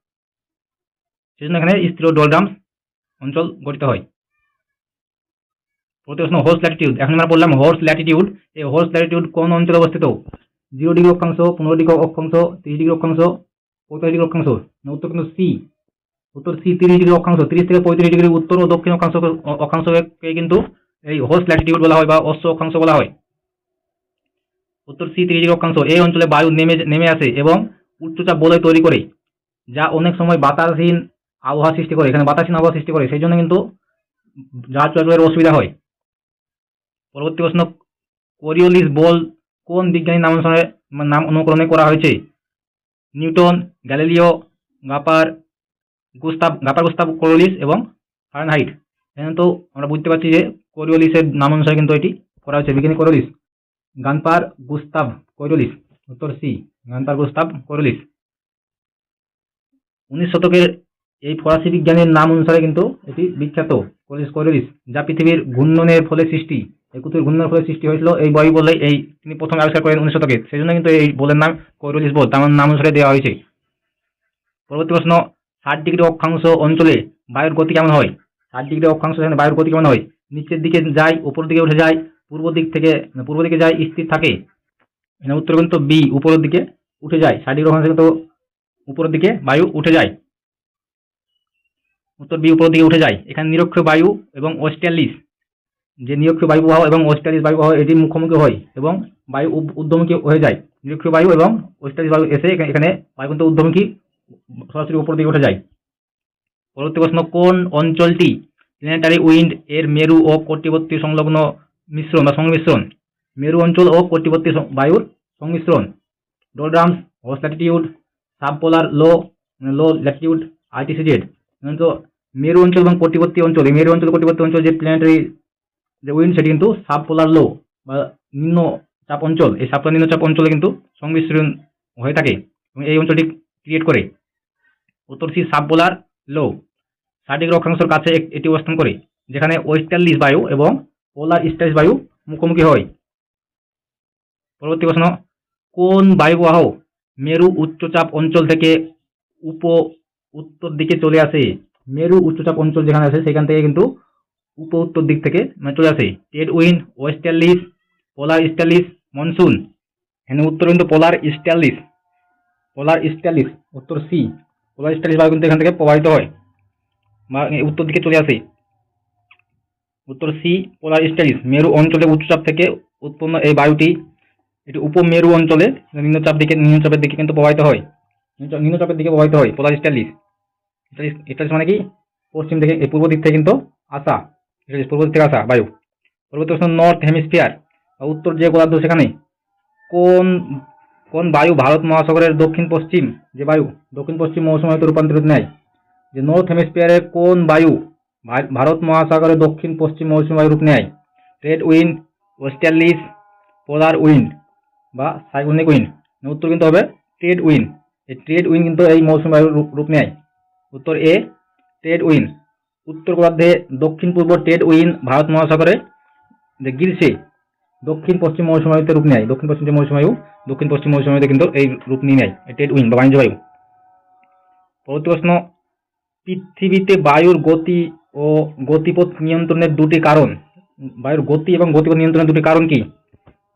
সেই জন্য এখানে স্থির ও ডোলড্রাম অঞ্চল গঠিত হয়। প্রতি প্রশ্ন হোর্স ল্যাটিটিউড এখন আমরা বললাম হোর্স ল্যাটিটিউড এই হোর্স ল্যাটিটিউড কোন অঞ্চলে অবস্থিত? জিরো ডিগ্রি অক্ষাংশ, পনেরো ডিগ্রি অক্ষাংশ, তিরিশ ডিগ্রি অক্ষাংশ, পঁয়তাল্লিশ ডিগ্রি অক্ষাংশ। উত্তর কিন্তু সি উত্তর সি তিরিশ ডিগ্রি অক্ষাংশ, তিরিশ থেকে পঁয়ত্রিশ ডিগ্রি উত্তর ও দক্ষিণ অক্ষাংশ অক্ষাংশকে কিন্তু এই হোর্স ল্যাটিটিউড বলা হয় বা অশ্ব অক্ষাংশ বলা হয়। উত্তর সি তিরিশ ডিগ্রি অক্ষাংশ। এই অঞ্চলে বায়ু নেমে নেমে আসে এবং উচ্চচাপ বলয় তৈরি করে, যা অনেক সময় বাতাসহীন আবহাওয়া সৃষ্টি করে। এখানে বাতাসহীন আবহাওয়া সৃষ্টি করে। সেই জন্য কিন্তু জাহাজ চলাচলের অসুবিধা হয়। পরবর্তী প্রশ্ন কোরিওলিস বল কোন বিজ্ঞানীর নাম অনুসারে মানে নাম অনুকরণে করা হয়েছে? Newton, Galileo, Gaspard Gustave Gaspard Gustave Coriolis এবং ফারেনহাইট। এখানে তো আমরা বুঝতে পারছি যে কোরিওলিসের নাম অনুসারে কিন্তু এটি করা হয়েছে, বিজ্ঞানী কোরিওলিস গানপার গুস্তাভ কোরিওলিস উত্তর সি, গানপার গুস্তাব কোরিওলিস উনিশ শতকের এই ফরাসি বিজ্ঞানীর নাম অনুসারে কিন্তু এটি বিখ্যাত কোরিস কোরিওলিস যা পৃথিবীর ঘূর্ণনের ফলে সৃষ্টি। এই কুতুর ঘূর্ণনের ফলে সৃষ্টি হয়েছিল। এই বই বলে এই তিনি প্রথম আবিষ্কার করেন উনিশ শতকে। সেই জন্য কিন্তু এই বলের নাম কোরিওলিস বল তার নাম অনুসারে দেওয়া হয়েছে। পরবর্তী প্রশ্ন, ষাট ডিগ্রি অক্ষাংশ অঞ্চলে বায়ুর গতি কেমন হয়? ষাট ডিগ্রি অক্ষাংশ সেখানে বায়ুর গতি কেমন হয়? নিচের দিকে যায়, উপর দিকে উঠে যায়, পূর্ব দিক থেকে, পূর্ব দিকে যায়, স্থির থাকে। উত্তর কিন্তু বি উপরের দিকে উঠে যায়। ষাট ডিগ্রি অক্ষাংশ কিন্তু উপরের দিকে বায়ু উঠে যায়। উত্তর বি উপরের দিকে উঠে যায়। এখানে নিরক্ষীয় বায়ু এবং অস্ট্রালিস যে নিরক্ষীয় বায়ু প্রবাহ এবং অস্ট্রালিস বায়ু প্রবাহ এটি মুখোমুখি হয় এবং বায়ু ঊর্ধ্বমুখী হয়ে যায়। নিরক্ষীয় বায়ু এবং অস্ট্রালিস বায়ু এসে এখানে- এখানে বায়ু কিন্তু ঊর্ধ্বমুখী সরাসরি উপর দিকে উঠে যায়। পরবর্তী প্রশ্ন, কোন অঞ্চলটি প্ল্যানেটারি উইন্ড এর মেরু ও কটিবর্তী সংলগ্ন মিশ্রণ বা সংমিশ্রণ? মেরু অঞ্চল ও কটিবর্তী বায়ুর সংমিশ্রণ। ডোলড্রামস হোস ল্যাটিটিউড সাবপোলার লো লো ল্যাটিটিউড আইটিসিজেড মেরু অঞ্চল এবং কটিবর্তী অঞ্চল মেরু অঞ্চল কটিবর্তী অঞ্চল যে প্ল্যানেটারি যে উইন্ড সেটি কিন্তু সাবপোলার লো বা নিম্ন চাপ অঞ্চল, এই সাবপোলার নিম্ন চাপ অঞ্চলে কিন্তু সংমিশ্রণ হয়ে থাকে এবং এই অঞ্চলটি ক্রিয়েট করে। উত্তর সি সাবপোলার লো ডিগ্রি অক্ষাংশের কাছে এটি অবস্থান করে, যেখানে ওয়েস্টার্লিস বায়ু এবং পোলার ইস্টার্লিস বায়ু মুখোমুখি হয়। পরবর্তী প্রশ্ন, কোন বায়ুবাহ মেরু উচ্চচাপ অঞ্চল থেকে উপ উত্তর দিকে চলে আসে? মেরু উচ্চচাপ অঞ্চল যেখানে আছে সেখান থেকে কিন্তু উপ উত্তর দিক থেকে মানে চলে আসে। Ted wind westerlies polar easterlies monsoon এখানে উত্তর কিন্তু পোলার ইস্টার্লিস পোলার ইস্টার্লিস উত্তর সি পোলার ইস্টার্লিস বায়ু কিন্তু এখান থেকে প্রবাহিত হয়। বা উত্তর দিকে চলে আসে। উত্তর সি পোলার ইস্টার্লিস মেরু অঞ্চলে উচ্চচাপ থেকে উৎপন্ন এই বায়ুটি। এটি উপমেরু অঞ্চলে নিম্নচাপ দিকে নিম্নচাপের দিকে কিন্তু প্রবাহিত হয়। নিম্নচাপ- নিম্নচাপের দিকে প্রবাহিত হয় পোলার স্টাইলিস স্টাইলিস মানে কি? পশ্চিম এই পূর্ব দিক থেকে কিন্তু আসা। স্টাইলিস পূর্ব দিক থেকে আসা বায়ু পরবর্তী প্রশ্ন নর্থ হেমিস্ফিয়ার বা উত্তর যে গোলার্ধ সেখানে। কোন কোন বায়ু ভারত মহাসাগরের দক্ষিণ পশ্চিম? যে বায়ু, দক্ষিণ পশ্চিম মৌসুমী বায়ুতে রূপান্তরিত নেয় যে নর্থ হেমিস্ফিয়ারের কোন বায়ু ভারত মহাসাগরের দক্ষিণ পশ্চিম মৌসুমী বায়ু রূপ নেয়? Trade wind westerlies polar wind বা সাইক্লোনিক উইন্ড উত্তর কিন্তু হবে ট্রেড উইন এই ট্রেড উইন কিন্তু এই মৌসুমী বায়ুর রূপ নেয়। উত্তর এ ট্রেড উইন উত্তর গোলার্ধে দক্ষিণ পূর্ব ট্রেড উইন ভারত মহাসাগরে যে গ্রীষ্মে দক্ষিণ পশ্চিম মৌসুমী বায়ুতে রূপ নেয়। দক্ষিণ পশ্চিম যে মৌসুমী বায়ু দক্ষিণ পশ্চিম মৌসুমী বায়ুতে কিন্তু এই রূপ নিয়ে নেয় ট্রেড উইন বা বাণিজ্য বায়ু। পরবর্তী প্রশ্ন, পৃথিবীতে বায়ুর গতি ও গতিপথ নিয়ন্ত্রণের দুটি কারণ। বায়ুর গতি এবং গতিপথ নিয়ন্ত্রণের দুটি কারণ কি?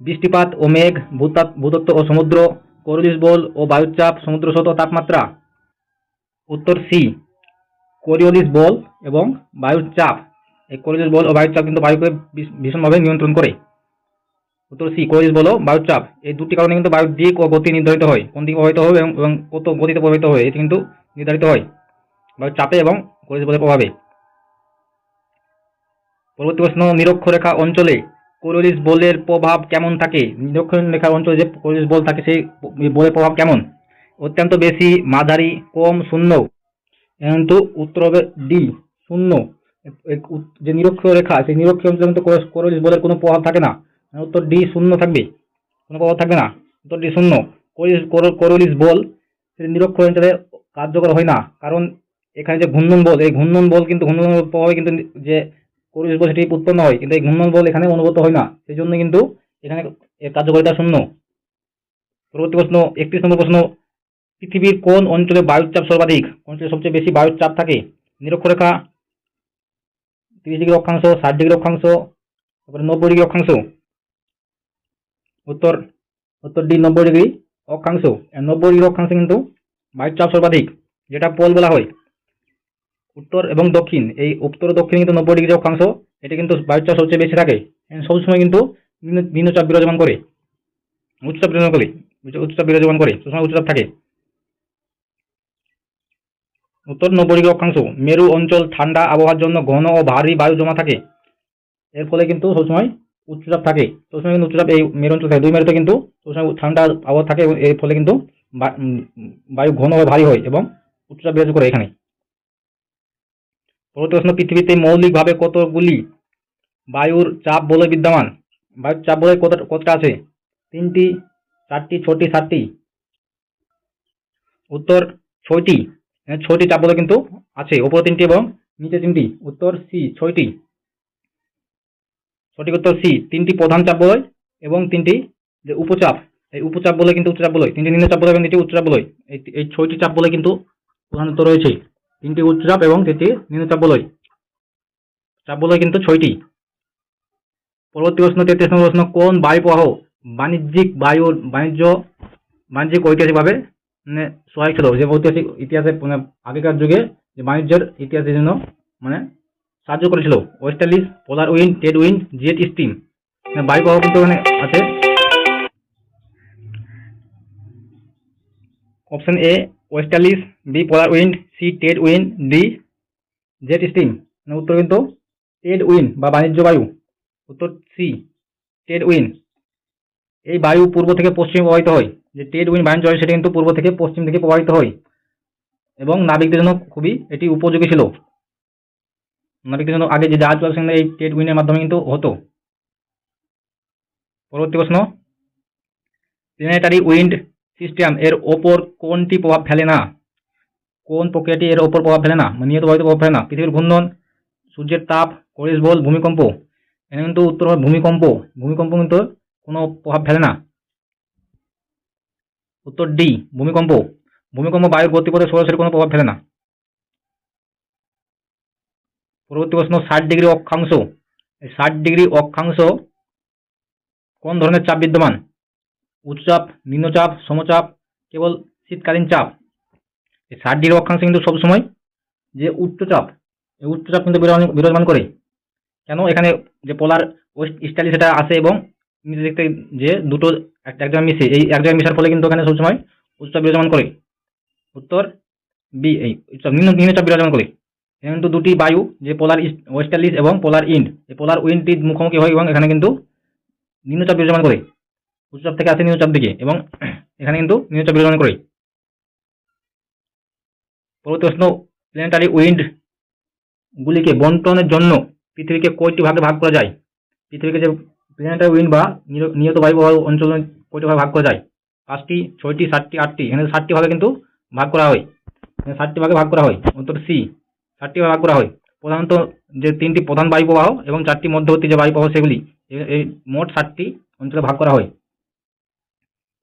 বৃষ্টিপাত ও মেঘ ভূতাত- ভূতত্ত্ব ও সমুদ্র করলিস বল ও বায়ুচাপ, সমুদ্র স্রোত ও তাপমাত্রা। উত্তর সি কোরিওলিস বল এবং বায়ুর চাপ। এই কোরিওলিস বল ও বায়ুর চাপ কিন্তু বায়ুকে ভীষণভাবে নিয়ন্ত্রণ করে। উত্তর সি, কোরিওলিস বল ও বায়ুর চাপ। এই দুটি কারণে কিন্তু বায়ুর দিক ও গতি নির্ধারিত হয়। কোন দিকে প্রভাবিত হবে এবং- কত গতিতে প্রভাবিত হয় এটি কিন্তু নির্ধারিত হয়। বায়ুর চাপে এবং কোরিওলিস বলের প্রভাবে। পরবর্তী প্রশ্ন, নিরক্ষরেখা অঞ্চলে কোরিওলিস বলের প্রভাব কেমন থাকে? নিরক্ষরেখা অঞ্চলে যে কোরিওলিস বল থাকে, সেই বলের প্রভাব কেমন? অত্যন্ত বেশি, মাঝারি, কম, শূন্য। কিন্তু উত্তর হবে ডি, শূন্য। যে নিরক্ষরেখা সেই নিরক্ষর অঞ্চলে কিন্তু কোর- কোরিওলিস বলের কোনো প্রভাব থাকে না। উত্তর ডি শূন্য থাকবে। কোনো প্রভাব থাকবে না। উত্তর ডি শূন্য। কোরিওলিস কোর- বল, সেটি নিরক্ষর অঞ্চলে কার্যকর হয় না। কারণ এখানে যে ঘূর্ণন বল, এই ঘূর্ণন বল কিন্তু, ঘূর্ণন প্রভাবে কিন্তু যে কোরিওলিস বল, সেটি উৎপন্ন হয়। কিন্তু এই ঘূর্ণন বল এখানে অনুভূত হয় না। সেই জন্য কিন্তু এখানে কার্যকারিতা শূন্য। পরবর্তী প্রশ্ন, একত্রিশ নম্বর প্রশ্ন পৃথিবীর কোন অঞ্চলে বায়ুর চাপ সর্বাধিক? অঞ্চলে সবচেয়ে বেশি বায়ুর চাপ থাকে? নিরক্ষরেখা, তিরিশ ডিগ্রি অক্ষাংশ, ষাট ডিগ্রি অক্ষাংশ, তারপরে নব্বই ডিগ্রি অক্ষাংশ। উত্তর উত্তর ডি নব্বই ডিগ্রি অক্ষাংশ। নব্বই ডিগ্রি অক্ষাংশ কিন্তু বায়ুর চাপ সর্বাধিক, যেটা পোল বলা হয়। উত্তর এবং দক্ষিণ, এই উত্তর দক্ষিণে কিন্তু নব্বই ডিগ্রি অক্ষাংশ, এটা কিন্তু বায়ুর চাপ সবচেয়ে বেশি থাকে। সবসময় কিন্তু নিম্ন- নিম্নচাপ বিরাজমান করে। উচ্চচাপ বিরাজমান করে, উচ্চ- উচ্চচাপ বিরাজমান করে সবসময় উচ্চচাপ থাকে। উত্তর ডিগ্রি অক্ষাংশ। মেরু অঞ্চল, ঠান্ডা আবহাওয়ার জন্য ঘন ও ভারী বায়ু জমা থাকে। এর ফলে কিন্তু সবসময় উচ্চচাপ থাকে। সবসময় কিন্তু উচ্চচাপ এই মেরু অঞ্চল থাকে। দুই মেরুতে কিন্তু সবসময় ঠান্ডা আবহাওয়া থাকে এবং এর ফলে কিন্তু বায়ু ঘন ও ভারী হয় এবং উচ্চচাপ বিরাজ করে এখানে। পরবর্তী প্রশ্ন, পৃথিবীতে মৌলিকভাবে কতগুলি বায়ুর চাপ বলে বিদ্যমান? বায়ুর চাপ বলে কত, কতটা আছে? তিনটি, চারটি ছটি সাতটি। উত্তর, ছয়টি। ছয়টি চাপ বলয় কিন্তু আছে ওপরে তিনটি এবং নিচে তিনটি। উত্তর সি, ছয়টি। সঠিক উত্তর সি, তিনটি প্রধান চাপ বলয় এবং তিনটি যে উপচাপ। এই উপচাপ বলে কিন্তু উচ্চচাপ বলয় তিনটি নিম্নচাপ বলয় এবং তিনটি উচ্চচাপ বলয় এই ছয়টি চাপ বলে কিন্তু প্রধানত রয়েছে। তিনটি উচ্চচাপ এবং তিনটি নিম্নচাপ বলয় চাপ বলয় কিন্তু ছয়টি। পরবর্তী প্রশ্ন, তেত্রিশ নম্বর প্রশ্ন, কোন বায়ু প্রবাহ বাণিজ্যিক বায়ুর বাণিজ্য বাণিজ্যিক ঐতিহাসিকভাবে মানে সহায়ক ছিল যে ঐতিহাসিক ইতিহাসে মানে আগেকার যুগে যে বাণিজ্যের ইতিহাসের জন্য মানে সাহায্য করেছিল। ওয়েস্টার্লিস পোলার উইন্ড টেড উইন্ড জেট স্টিম বায়ু প্রবাহ কিন্তু ওখানে আছে। Option A westerlies B polar wind C Ted wind D jet stream উত্তর কিন্তু টেড উইন্ড বা বাণিজ্য বায়ু। উত্তর সি টেড উইন্ড এই বায়ু পূর্ব থেকে পশ্চিমে প্রবাহিত হয়। যে টেড উইন্ড বাণিজ্য বায়ু সেটা কিন্তু পূর্ব থেকে পশ্চিম থেকে প্রবাহিত হয়। এবং নাবিকদের জন্য খুবই এটি উপযোগী ছিল। নাবিকদের জন্য আগে যে জাহাজ সেখানে এই টেড উইনের মাধ্যমে কিন্তু হতো। পরবর্তী প্রশ্ন। প্ল্যানেটারি উইন্ড সিস্টেম এর ওপর কোনটি প্রভাব ফেলে না? কোন প্রক্রিয়াটি এর ওপর প্রভাব ফেলে না? মানে নিয়ত বায়ুতে প্রভাব ফেলে না। পৃথিবীর ঘূর্ণন, সূর্যের তাপ খরিজ বল, ভূমিকম্প। এখানে কিন্তু উত্তর ভূমিকম্প। ভূমিকম্প কিন্তু কোনো প্রভাব ফেলে না। উত্তর ডি ভূমিকম্প। ভূমিকম্প বায়ুর গতিপথে সরাসরি কোনো প্রভাব ফেলে না। পরবর্তী প্রশ্ন, ষাট ডিগ্রি অক্ষাংশ। এই ষাট ডিগ্রি অক্ষাংশ কোন ধরনের চাপ বিদ্যমান? উচ্চচাপ, নিম্নচাপ, সমচাপ, কেবল শীতকালীন চাপ। এই ষাট ডিগ্রি অক্ষাংশ কিন্তু সবসময় যে উচ্চচাপ, এই উচ্চচাপ কিন্তু বিরাজমান করে। কেন? এখানে যে পোলার ওয়েস্ট ইস্টালি সেটা আসে এবং দেখতে যে দুটো একটা এক জায়গায় মিশে, এই এক জায়গায় মিশার ফলে কিন্তু এখানে সবসময় উচ্চচাপ বিরাজমান করে। উত্তর, বি, এই নিম্ন নিম্নচাপ বিরাজমান করে। এখানে কিন্তু দুটি বায়ু, যে পোলার ইস্ট ওয়েস্টার্লিস এবং পোলার ইন্ড। এই পোলার উইন্ডটি মুখোমুখি হয় এবং এখানে কিন্তু নিম্নচাপ বিরাজমান করে। উচ্চচাপ থেকে আসে নিম্নচাপ দিকে এবং এখানে কিন্তু নিম্নচাপ বিরাজমান করে। পরবর্তী প্রশ্ন প্ল্যানেটারি উইন্ড গুলিকে বন্টনের জন্য পৃথিবীকে কয়টি ভাগে ভাগ করা যায়? পৃথিবীকে যে প্ল্যানেটারি উইন্ড বা নিয়ত বায়ুবহ অঞ্চল কয়টি ভাগে ভাগ করা যায়। পাঁচটি, ছয়টি, সাতটি, আটটি, এখানে ষাটটি ভাগে কিন্তু ভাগ করা হয়, এখানে ষাটটি ভাগে ভাগ করা হয় উত্তর সি ষাটটি ভাগে ভাগ করা হয়। প্রধানত যে তিনটি প্রধান বায়ু প্রবাহ এবং চারটি মধ্যবর্তী যে বায়ু প্রবাহ সেগুলি এই মোট ষাটটি অঞ্চলে ভাগ করা হয়।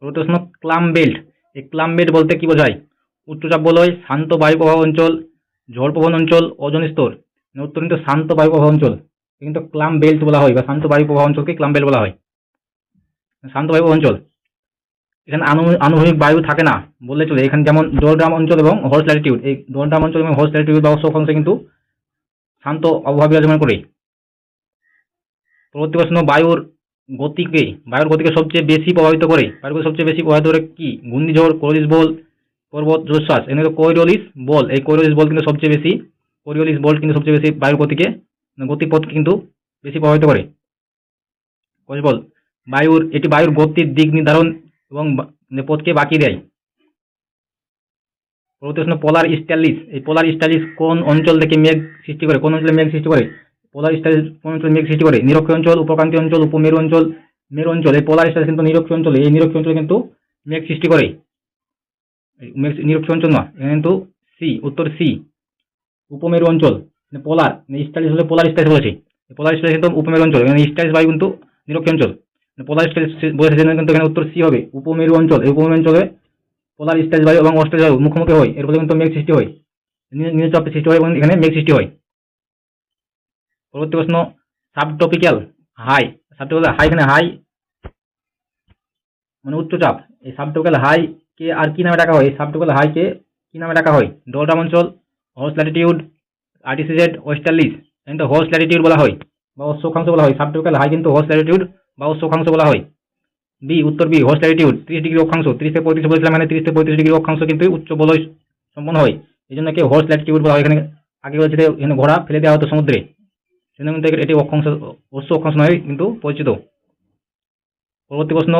প্রশ্ন ক্লাম বেল্ট। এই ক্লাম বেল্ট বলতে কী বোঝায়? উচ্চচাপ বলয় শান্ত বায়ু প্রবাহ অঞ্চল ঝড় অঞ্চল ওজন স্তর উত্তর কিন্তু শান্ত বায়ু প্রবাহ অঞ্চল। কিন্তু ক্লাম বেল্ট বলা হয় বা শান্ত বায়ু প্রবাহ অঞ্চলকে ক্লাম বেল্ট বলা হয়। শান্ত বায়ু অঞ্চল। এখানে আনু- আনুভূমিক বায়ু থাকে না, বললে চলে। এখানে যেমন ডোরড্রাম অঞ্চল এবং হর্স ল্যাটিটিউড। এই ডোরড্রাম অঞ্চল এবং হর্স ল্যাটিটিউড বা অংশে কিন্তু শান্ত আবহাওয়া বিরাজমান করে। পরবর্তী প্রশ্ন, বায়ুর গতিকে বায়ুর গতিকে সবচেয়ে বেশি প্রভাবিত করে। বায়ুর সবচেয়ে বেশি প্রভাবিত করে কি? ঘূর্ণিঝড় কোরিস বল, পর্বত জোশ্বাস এখানে কৈরলিস বল। এই কৈরলিস বল কিন্তু সবচেয়ে বেশি কোরিওলিস বল কিন্তু সবচেয়ে বেশি বায়ুর গতিকে গতিপথ কিন্তু বেশি প্রভাবিত করে। কোরিওলিস বল, বায়ুর, এটি বায়ুর গতির দিক নির্ধারণ এবং মানে পথকে বাকি দেয়। পরবর্তী প্রশ্ন পোলার স্টাইলিস এই পোলার স্টাইলিস কোন অঞ্চল থেকে মেঘ সৃষ্টি করে, কোন অঞ্চলে মেঘ সৃষ্টি করে? পোলার স্টাইলিস কোন অঞ্চলে মেঘ সৃষ্টি করে? নিরক্ষীয় অঞ্চল উপক্রান্তি অঞ্চল, উপমেরু অঞ্চল, মেরু অঞ্চল, এই পোলার স্টাইলিস কিন্তু নিরক্ষীয় অঞ্চলে, এই নিরক্ষীয় অঞ্চলে কিন্তু মেঘ সৃষ্টি করে। নিরক্ষ অঞ্চল নয়, এখানে কিন্তু সি উত্তর সি উপমেরু অঞ্চল। মানে পোলার স্টাইলিশ হলে পোলার স্টাইলিস বলেছি। পোলার স্টাইলিস কিন্তু উপমেরু অঞ্চল, এখানে স্টাইলিস বায়ু কিন্তু নিরক্ষীয় অঞ্চল। পোলার স্টাইলিস বলেছে কিন্তু এখানে উত্তর সি হবে, উপমেরু অঞ্চল। এই উপমেরু অঞ্চলে পোলার স্টাইলিস বায়ু এবং অস্ট্রেলিস বায়ু মুখোমুখি হয়, এর ফলে কিন্তু মেঘ সৃষ্টি হয়। নিম্নচাপ সৃষ্টি হয় এবং এখানে মেঘ সৃষ্টি হয়। পরবর্তী প্রশ্ন সাবটপিক্যাল হাই সাবটপিক্যাল হাই এখানে হাই মানে উচ্চচাপ এই সাবটপিক্যাল হাই কে আর কি নামে ডাকা হয়? এই সাবটপিক্যাল হাই কে কি নামে ডাকা হয়? ডোরডাম অঞ্চল হর্স ল্যাটিটিউড আর্টিসিজেড ওয়েস্টার্লিস কিন্তু হর্স ল্যাটিটিউড বলা হয়, বা অশ্ব অক্ষাংশ বলা হয়। সাবটপিক্যাল হাই কিন্তু হর্স ল্যাটিটিউড বা অশ্ব অক্ষাংশ বলা হয়। বি উত্তর বি হর্স ল্যাটিটিউড ত্রিশ ডিগ্রি অক্ষাংশ, তিরিশ থেকে পঁয়ত্রিশ বলেছিলাম মানে তিরিশ থেকে পঁয়ত্রিশ ডিগ্রি অক্ষাংশ কিন্তু উচ্চ বলয় সম্পন্ন হয়। এই জন্য একে হর্স ল্যাটিটিউড বলা হয়। এখানে আগে বলছে এখানে ঘোড়া ফেলে দেওয়া হতো সমুদ্রে। সেজন্য কিন্তু এটি অক্ষাংশ, অশ্ব অক্ষাংশ নয়, কিন্তু পরিচিত। পরবর্তী প্রশ্ন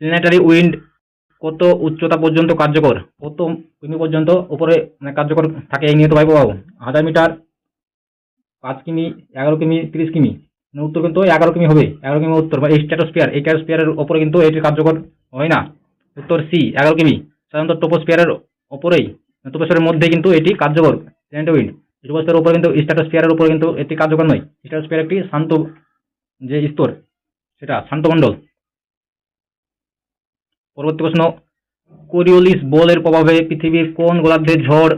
প্ল্যানেটারি উইন্ড কত উচ্চতা পর্যন্ত কার্যকর? কত কিমি পর্যন্ত উপরে মানে কার্যকর থাকে এই নিয়ত বায়ু প্রবাহ হাজার মিটার, পাঁচ কিমি, এগারো কিমি, তিরিশ কিমি। মানে উত্তর কিন্তু এগারো কিমি হবে, এগারো কিমি উত্তর বা এই স্ট্যাটোস্পিয়ার এই স্ট্যাটোস্পিয়ারের ওপরে কিন্তু এটি কার্যকর হয় না। উত্তর সি, এগারো কিমি, সাধারণত টোপোস্পিয়ারের ওপরেই টোপোস্পিয়ারের মধ্যে কিন্তু এটি কার্যকর প্ল্যানেটারি উইন্ড টোপোস্পিয়ারের উপরে কিন্তু স্ট্যাটোস্পিয়ারের উপরে কিন্তু এটি কার্যকর নয়। স্ট্যাটোস্পিয়ার একটি শান্ত, যে স্তর, সেটা শান্তমণ্ডল পরবর্তী প্রশ্ন কোরিওলিস বলের প্রভাবে পৃথিবীর কোন গোলার্ধে ঝড়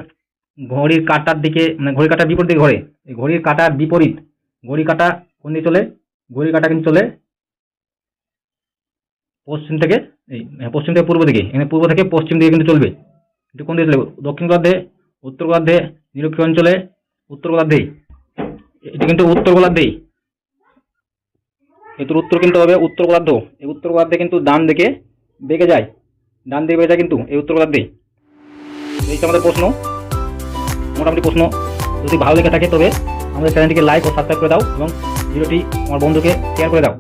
ঘড়ির কাটার দিকে মানে ঘড়ির কাটার বিপরীত ঘোরে? এই ঘড়ির কাঁটার বিপরীত ঘড়ি কাটা কোন দিকে চলে? ঘড়ি কাটা কিন্তু চলে পশ্চিম থেকে এই হ্যাঁ, পশ্চিম থেকে পূর্ব দিকে। এখানে পূর্ব থেকে পশ্চিম দিকে কিন্তু চলবে। এটি কোন দিকে চলবে দক্ষিণ গোলার্ধে উত্তর গোলার্ধে নিরক্ষীয় অঞ্চলে উত্তর গোলার্ধেই এটি কিন্তু উত্তর গোলার্ধেই এটির উত্তর কিন্তু হবে উত্তর গোলার্ধ। এই উত্তর গোলার্ধে কিন্তু ডান দিকে বেঁকে যায়। ডান দিকে বেঁকে যায় কিন্তু এই উত্তর গোলার্ধেই এই হচ্ছে আমাদের প্রশ্ন। মোটামুটি প্রশ্ন। যদি ভালো লেগে থাকে তবে আমাদের চ্যানেলটিকে লাইক ও সাবস্ক্রাইব করে দাও এবং ভিডিওটি আমার বন্ধুকে শেয়ার করে দাও।